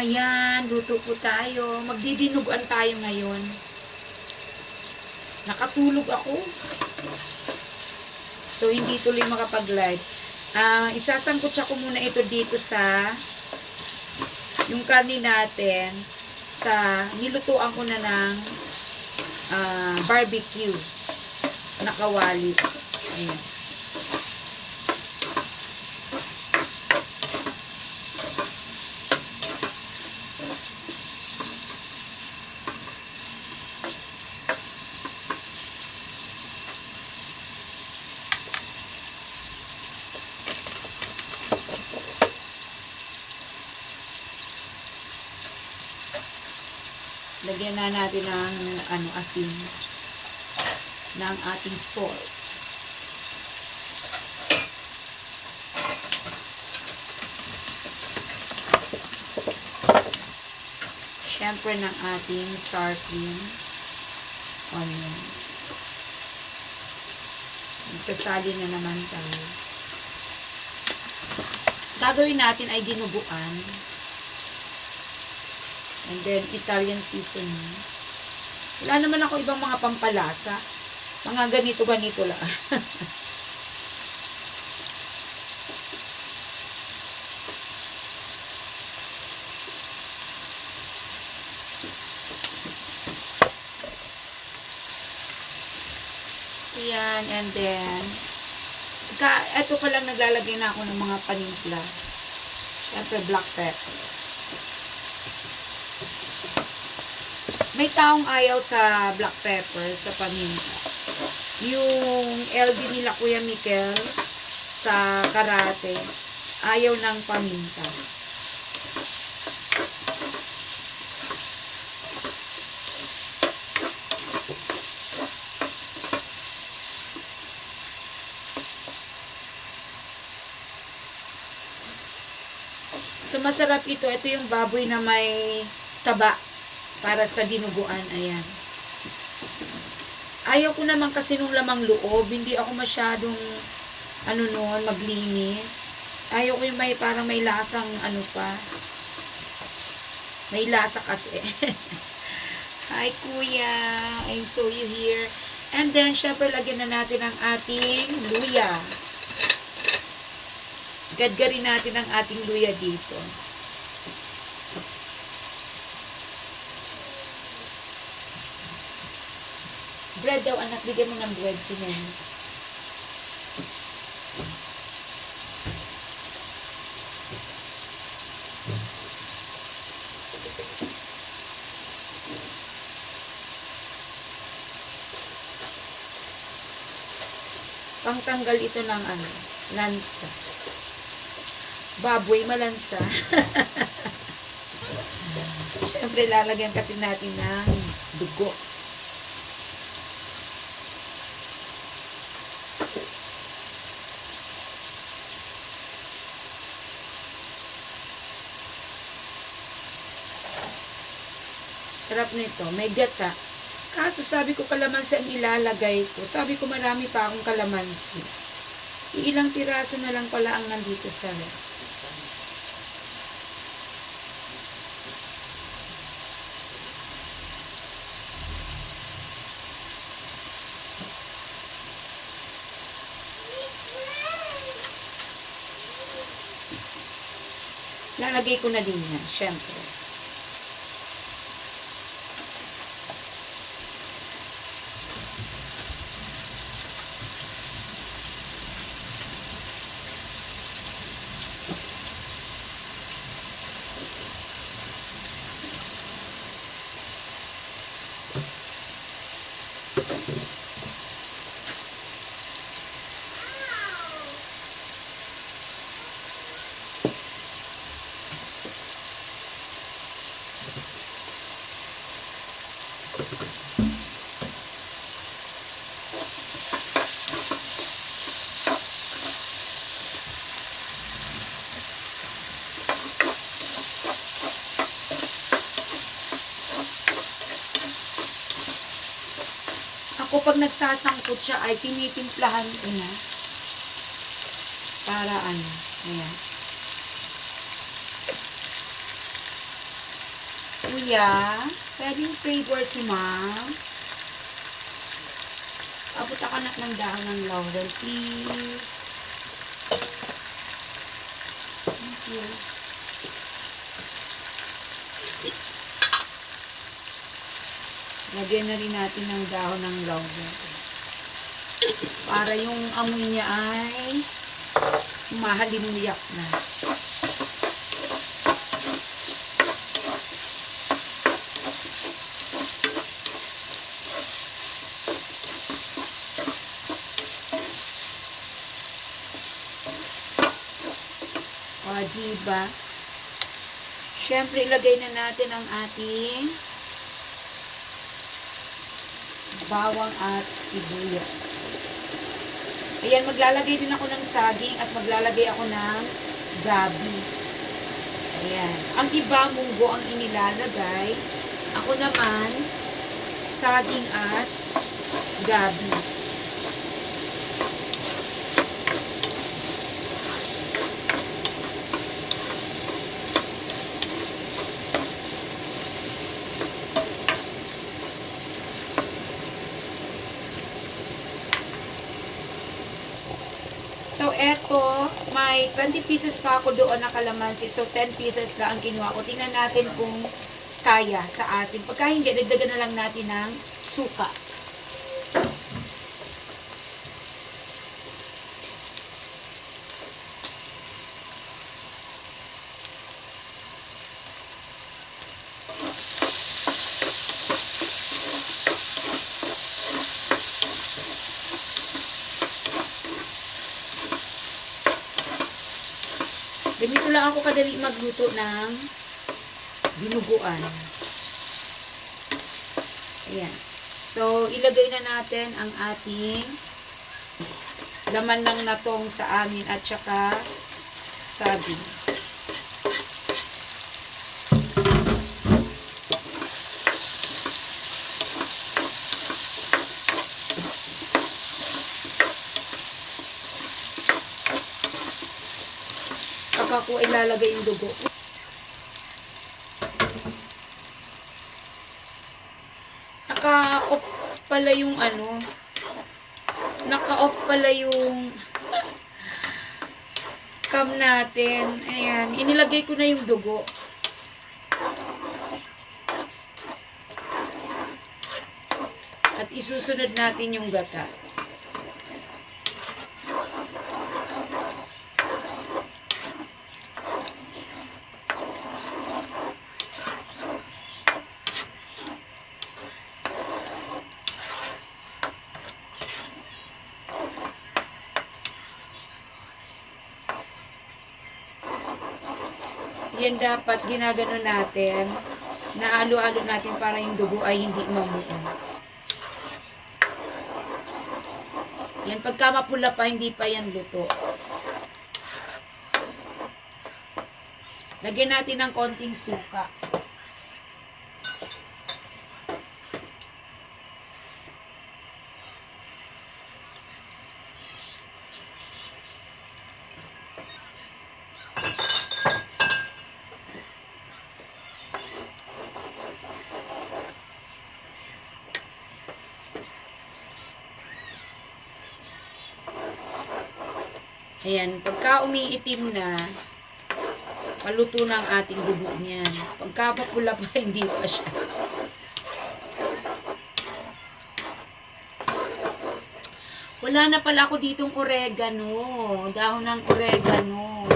Ayan, luto po tayo. Magdidinuguan tayo ngayon. Nakatulog ako. So, hindi tuloy makapag-live. Ah, isasangkot ko muna ito dito sa yung karni natin sa nilutuan ko na ng ah, barbecue na kawali. Ayan. Lagyan na natin ng ano, asin ng ating salt. Siyempre ng ating sarping onions. Magsasali na naman tayo. Gagawin natin ay dinuguan. And then, Italian seasoning. Wala naman ako ibang mga pampalasa. Mga ganito-ganito lang. Yan, and then, eto pa lang naglalagay na ako ng mga panimpla. Siyempre, black pepper. May taong ayaw sa black pepper, sa paminta. Yung LD nila Kuya Mikel sa karate, ayaw ng paminta. So, masarap ito. Ito yung baboy na may taba para sa dinuguan. Ayan. Ayaw ko naman kasi nung lamang loob. Hindi ako masyadong, ano noon, maglinis. Ayaw ko yung may, parang may lasang, ano pa. May lasa kasi. Hi, kuya. I saw you here. And then, syempre, lagyan na natin ang ating luya. Gadgarin natin ang ating luya dito. Bread daw, anak. Bigyan mo ng bread si Nene. Pangtanggal ito ng ano, lansa. Baboy malansa. Siyempre, lalagyan kasi natin ng dugo. Sarap nito. May gata. Kaso sabi ko kalamansi ang ilalagay ko. Sabi ko marami pa akong kalamansi. Ilang piraso na lang pala ang nandito sa ref. Lalagay ko na din yan, syempre. Ako pag nagsasangkot siya ay tinitimplahan ko na. Para ano, ayan. Kuya, pwedeng favor si ma'am. Abot ako na ng dahon ng laurel, please. Thank you. Lagyan na rin natin ng dahon ng laurel. Para yung amoy niya ay mahalimuyak na. O, diba? Siyempre, ilagay na natin ang ating bawang at sibuyas. Ayan, maglalagay din ako ng saging at maglalagay ako ng gabi. Ayan. Ang iba, munggo ang inilalagay. Ako naman, saging at gabi. So, eto, may 20 pieces pa ako doon na kalamansi. So, 10 pieces na ang kinuha ko. Tingnan natin kung kaya sa asin. Pagka hindi, dagdagan na lang natin ng suka. Ganito lang ako kadali magluto ng binuguan. Ayan. So, ilagay na natin ang ating laman ng natong sa amin at saka saging. Saka ko ilalagay yung dugo. Naka-off pala yung ano. Naka-off pala yung cam natin. Ayan. Inilagay ko na yung dugo. At isusunod natin yung gata. Yan dapat ginagano natin. Naalo-alo natin para yung dugo ay hindi mamuo. Yan, pagka mapula pa, hindi pa yan luto. Lagyan natin ng konting suka. Ayan, pagka umiitim na, paluto na ang ating dugo niyan. Pagka papula pa, hindi pa siya. Wala na pala ako ditong oregano. Dahon ng oregano.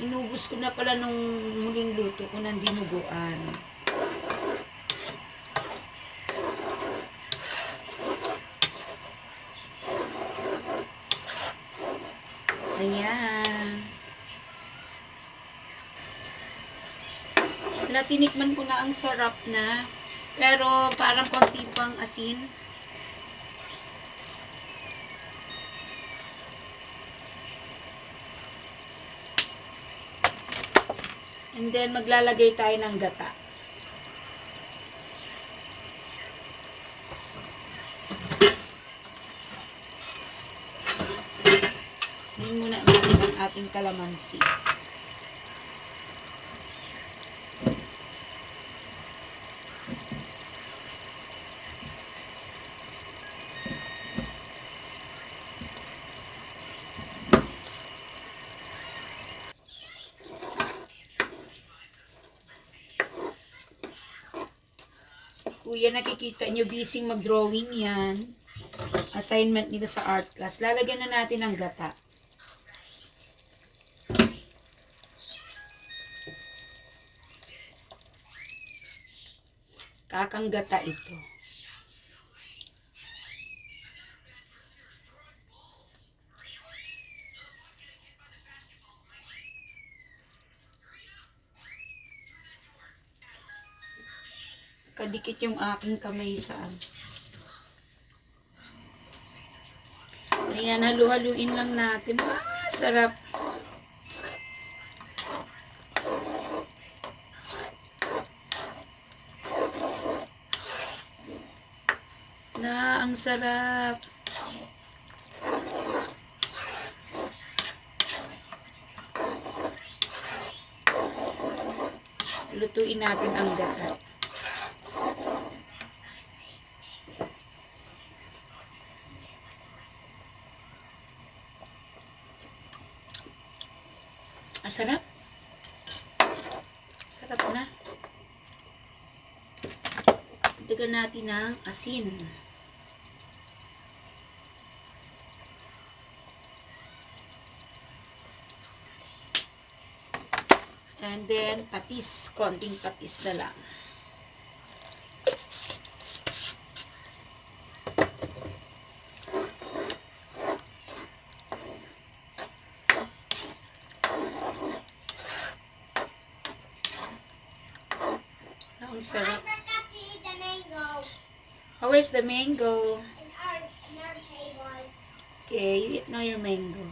Inubos ko na pala nung muling luto ko ng dinuguan. Ayan. Wala, tinikman ko na ang sarap na. Pero parang konti pang asin. And then maglalagay tayo ng gata. Ngayon muna natin ang ating kalamansi. Kuya, nakikita nyo, busy mag-drawing yan. Assignment nila sa art class. Lalagyan na natin ng gata. Kakang gata ito. Kadikit yung aking kamay sa Ayan, halu-haluin lang natin. Ah, sarap. Na, ang sarap. Lutuin natin ang gata. Ang sarap. Sarap na. Dagdagan natin ng asin. And then, patis. Konting patis na lang. Ang sarap. Oh, where's the mango? in our, in our table. Okay, you eat now your mango.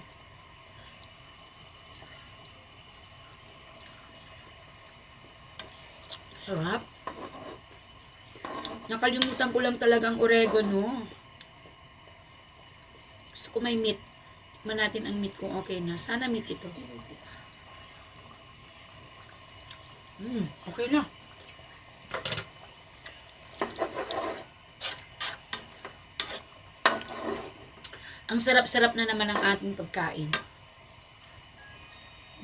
Sarap. Nakalimutan ko lang talagang oregano. Gusto ko may meat. Tikman natin ang meat kung okay na. Sana meat ito. Hmm, okay na. Ang sarap-sarap na naman ang ating pagkain.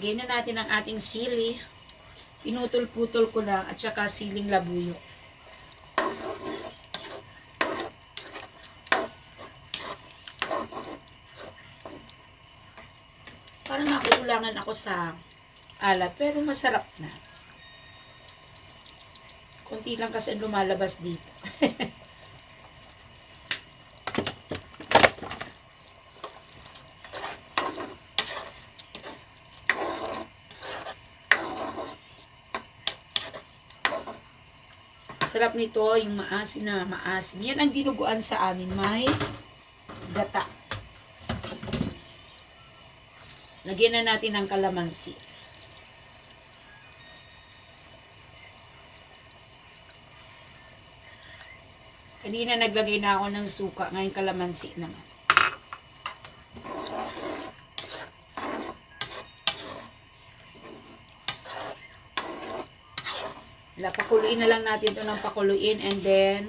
Na natin ang ating sili. Pinutol-putol ko lang at saka siling labuyo. Parang nakukulangan ako sa alat, pero masarap na. Konti lang kasi lumalabas dito. Sarap nito, yung maasim na maasim. Yan ang dinuguan sa amin. May gata. Lagyan na natin ng kalamansi. Kanina naglagay na ako ng suka, ngayon kalamansi naman. Wala, pakuluin na lang natin ito ng pakuluin and then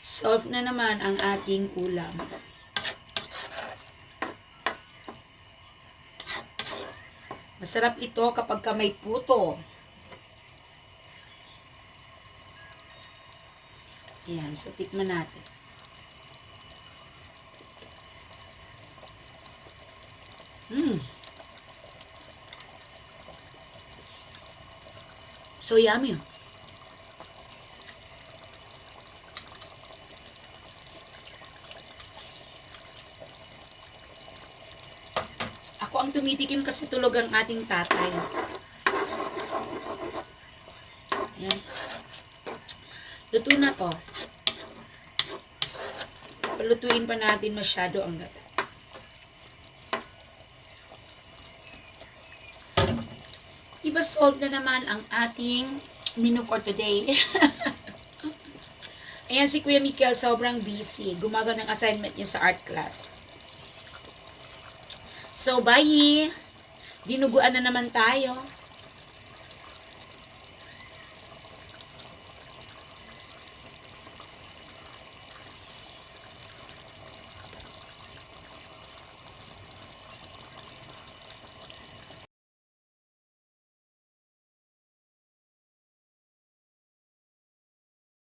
soft na naman ang ating ulam. Masarap ito kapag ka may puto. Ayan, so tikman natin. Mmm. So yummy. Ang tumitikim kasi tulog ang ating tatay. Yan. Luto na to. Palutuin pa natin masyado ang gata. Iba solve na naman ang ating menu for today. Ayan si Kuya Mikel, sobrang busy. Gumagawa ng assignment niya sa art class. So, bye! Dinuguan na naman tayo.